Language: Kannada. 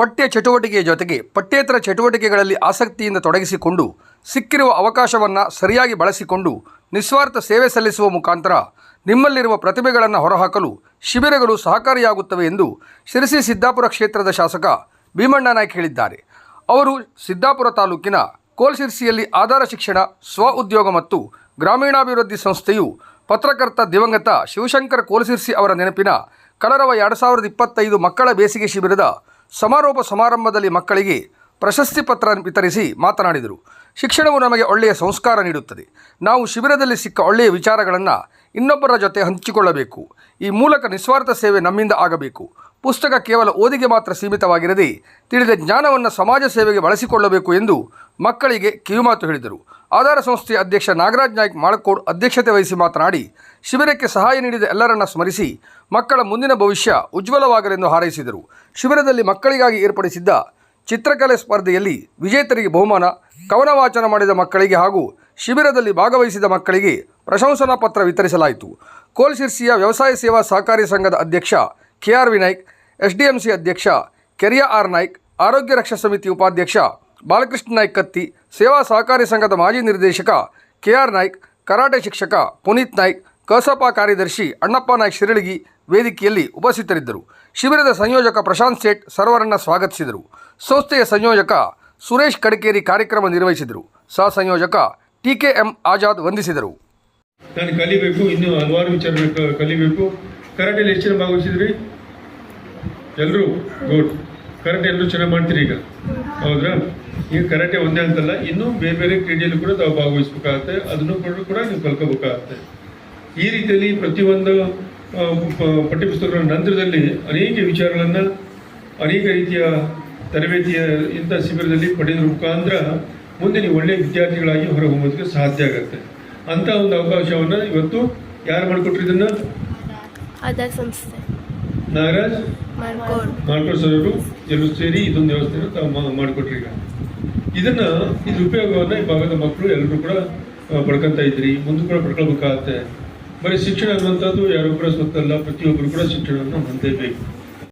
ಪಠ್ಯ ಚಟುವಟಿಕೆಯ ಜೊತೆಗೆ ಪಠ್ಯೇತರ ಚಟುವಟಿಕೆಗಳಲ್ಲಿ ಆಸಕ್ತಿಯಿಂದ ತೊಡಗಿಸಿಕೊಂಡು, ಸಿಕ್ಕಿರುವ ಅವಕಾಶವನ್ನು ಸರಿಯಾಗಿ ಬಳಸಿಕೊಂಡು, ನಿಸ್ವಾರ್ಥ ಸೇವೆ ಸಲ್ಲಿಸುವ ಮುಖಾಂತರ ನಿಮ್ಮಲ್ಲಿರುವ ಪ್ರತಿಭೆಗಳನ್ನು ಹೊರಹಾಕಲು ಶಿಬಿರಗಳು ಸಹಕಾರಿಯಾಗುತ್ತವೆ ಎಂದು ಶಿರಸಿ ಸಿದ್ದಾಪುರ ಕ್ಷೇತ್ರದ ಶಾಸಕ ಭೀಮಣ್ಣ ನಾಯ್ಕ ಹೇಳಿದ್ದಾರೆ. ಅವರು ಸಿದ್ದಾಪುರ ತಾಲೂಕಿನ ಕೋಲ್ಶಿರ್ಸಿಯಲ್ಲಿ ಆಧಾರ ಶಿಕ್ಷಣ, ಸ್ವ ಉದ್ಯೋಗ ಮತ್ತು ಗ್ರಾಮೀಣಾಭಿವೃದ್ಧಿ ಸಂಸ್ಥೆಯು ಪತ್ರಕರ್ತ ದಿವಂಗತ ಶಿವಶಂಕರ ಕೋಲ್ಸಿರ್ಸಿ ಅವರ ನೆನಪಿನ ಕಲರವ ಎರಡು ಸಾವಿರದ ಇಪ್ಪತ್ತೈದು ಮಕ್ಕಳ ಬೇಸಿಗೆ ಶಿಬಿರದ ಸಮಾರೋಪ ಸಮಾರಂಭದಲ್ಲಿ ಮಕ್ಕಳಿಗೆ ಪ್ರಶಸ್ತಿ ಪತ್ರ ವಿತರಿಸಿ ಮಾತನಾಡಿದರು. ಶಿಕ್ಷಣವು ನಮಗೆ ಒಳ್ಳೆಯ ಸಂಸ್ಕಾರ ನೀಡುತ್ತದೆ. ನಾವು ಶಿಬಿರದಲ್ಲಿ ಸಿಕ್ಕ ಒಳ್ಳೆಯ ವಿಚಾರಗಳನ್ನು ಇನ್ನೊಬ್ಬರ ಜೊತೆ ಹಂಚಿಕೊಳ್ಳಬೇಕು. ಈ ಮೂಲಕ ನಿಸ್ವಾರ್ಥ ಸೇವೆ ನಮ್ಮಿಂದ ಆಗಬೇಕು. ಪುಸ್ತಕ ಕೇವಲ ಓದಿಗೆ ಮಾತ್ರ ಸೀಮಿತವಾಗಿರದೆ, ತಿಳಿದ ಜ್ಞಾನವನ್ನು ಸಮಾಜ ಸೇವೆಗೆ ಬಳಸಿಕೊಳ್ಳಬೇಕು ಎಂದು ಮಕ್ಕಳಿಗೆ ಕಿವಿಮಾತು ಹೇಳಿದರು. ಆಧಾರ ಸಂಸ್ಥೆಯ ಅಧ್ಯಕ್ಷ ನಾಗರಾಜ್ ನಾಯ್ಕ್ ಮಾಳಕೋಡ್ ಅಧ್ಯಕ್ಷತೆ ವಹಿಸಿ ಮಾತನಾಡಿ, ಶಿಬಿರಕ್ಕೆ ಸಹಾಯ ನೀಡಿದ ಎಲ್ಲರನ್ನ ಸ್ಮರಿಸಿ ಮಕ್ಕಳ ಮುಂದಿನ ಭವಿಷ್ಯ ಉಜ್ವಲವಾಗಲೆಂದು ಹಾರೈಸಿದರು. ಶಿಬಿರದಲ್ಲಿ ಮಕ್ಕಳಿಗಾಗಿ ಏರ್ಪಡಿಸಿದ್ದ ಚಿತ್ರಕಲೆ ಸ್ಪರ್ಧೆಯಲ್ಲಿ ವಿಜೇತರಿಗೆ ಬಹುಮಾನ ಕವನ ವಾಚನ ಮಾಡಿದ ಮಕ್ಕಳಿಗೆ ಹಾಗೂ ಶಿಬಿರದಲ್ಲಿ ಭಾಗವಹಿಸಿದ ಮಕ್ಕಳಿಗೆ ಪ್ರಶಂಸನಾ ಪತ್ರ ವಿತರಿಸಲಾಯಿತು. ಕೋಲ್ಶಿರ್ಸಿಯ ವ್ಯವಸಾಯ ಸೇವಾ ಸಹಕಾರಿ ಸಂಘದ ಅಧ್ಯಕ್ಷ ಕೆ ಆರ್ ವಿನಾಯ್ಕ್ ಎಸ್ಡಿಎಂಸಿ ಅಧ್ಯಕ್ಷ ಕೆರಿಯ ಆರ್. ನಾಯ್ಕ್, ಆರೋಗ್ಯ ರಕ್ಷಾ ಸಮಿತಿ ಉಪಾಧ್ಯಕ್ಷ ಬಾಲಕೃಷ್ಣ ನಾಯ್ಕ್ ಕತ್ತಿ, ಸೇವಾ ಸಹಕಾರಿ ಸಂಘದ ಮಾಜಿ ನಿರ್ದೇಶಕ ಕೆ ಆರ್ ನಾಯ್ಕ್, ಕರಾಟೆ ಶಿಕ್ಷಕ ಪುನೀತ್ ನಾಯ್ಕ್ ಕಸಪ ಕಾರ್ಯದರ್ಶಿ ಅಣ್ಣಪ್ಪ ನಾಯ್ಕ ಶಿರಳಗಿ ವೇದಿಕೆಯಲ್ಲಿ ಉಪಸ್ಥಿತರಿದ್ದರು. ಶಿಬಿರದ ಸಂಯೋಜಕ ಪ್ರಶಾಂತ್ ಸೇಠ್ ಸರ್ವರನ್ನ ಸ್ವಾಗತಿಸಿದರು. ಸಂಸ್ಥೆಯ ಸಂಯೋಜಕ ಸುರೇಶ್ ಕಡಕೇರಿ ಕಾರ್ಯಕ್ರಮ ನಿರ್ವಹಿಸಿದರು. ಸಹ ಸಂಯೋಜಕ ಟಿ ಕೆ ಎಂ ಆಜಾದ್ ವಂದಿಸಿದರು. ನಾನು ಕಲಿಬೇಕು, ಇನ್ನೂ ಹಲವಾರು ವಿಚಾರ ಕಲಿಬೇಕು. ಕರಾಟೆಯಲ್ಲಿ ಎಷ್ಟು ಜನ ಭಾಗವಹಿಸಿದ್ರಿ? ಎಲ್ಲರೂ ಗುಡ್ ಕರಾಟೆ ಎಲ್ಲರೂ ಚೆನ್ನಾಗಿ ಮಾಡ್ತೀರಿ ಈಗ? ಹೌದ್ರಾ? ಈಗ ಕರಾಟೆ ಒಂದೇ ಅಂತಲ್ಲ, ಇನ್ನೂ ಬೇರೆ ಬೇರೆ ಕ್ರೀಡೆಯಲ್ಲೂ ಕೂಡ ತಾವು ಭಾಗವಹಿಸ್ಬೇಕಾಗತ್ತೆ. ಅದನ್ನು ಕೂಡ ನೀವು ಕಲ್ಕೋಬೇಕಾಗತ್ತೆ. ಈ ರೀತಿಯಲ್ಲಿ ಪ್ರತಿಯೊಂದು ಪಠ್ಯಪುಸ್ತಕಗಳ ನಂತರದಲ್ಲಿ ಅನೇಕ ವಿಚಾರಗಳನ್ನು ಅನೇಕ ರೀತಿಯ ತರಬೇತಿಯ ಇಂಥ ಶಿಬಿರದಲ್ಲಿ ಪಡೆದ ಮುಖಾಂತರ ಮುಂದೆ ನೀವು ಒಳ್ಳೆಯ ವಿದ್ಯಾರ್ಥಿಗಳಾಗಿ ಹೊರಹೊಮ್ಮೋದಕ್ಕೆ ಸಾಧ್ಯ ಆಗುತ್ತೆ. ಅಂಥ ಒಂದು ಅವಕಾಶವನ್ನು ಇವತ್ತು ಯಾರು ಮಾಡಿಕೊಟ್ರು ಇದನ್ನು ಸಂಸ್ಥೆ. ನಾಗರಾಜ್ ಮಾಡ್ಕೊಡ್ ಸರ್ ಎಲ್ಲರೂ ಸೇರಿ ಇದೊಂದು ವ್ಯವಸ್ಥೆಯನ್ನು ತಾವು ಮಾಡಿಕೊಟ್ರಿ ಈಗ ಇದನ್ನು ಇದ್ರ ಉಪಯೋಗವನ್ನು ಈ ಭಾಗದ ಮಕ್ಕಳು ಎಲ್ಲರೂ ಕೂಡ ಪಡ್ಕೊತಾ ಇದ್ರಿ ಮುಂದೆ ಕೂಡ ಪಡ್ಕೊಳ್ಬೇಕಾಗತ್ತೆ. ಬರೀ ಶಿಕ್ಷಣ ಅನ್ನುವಂಥದ್ದು ಯಾರು ಕೂಡ ಸ್ವತ್ತಲ್ಲ ಪ್ರತಿಯೊಬ್ಬರು ಕೂಡ ಶಿಕ್ಷಣವನ್ನು ಹೊಂದಲೇಬೇಕು.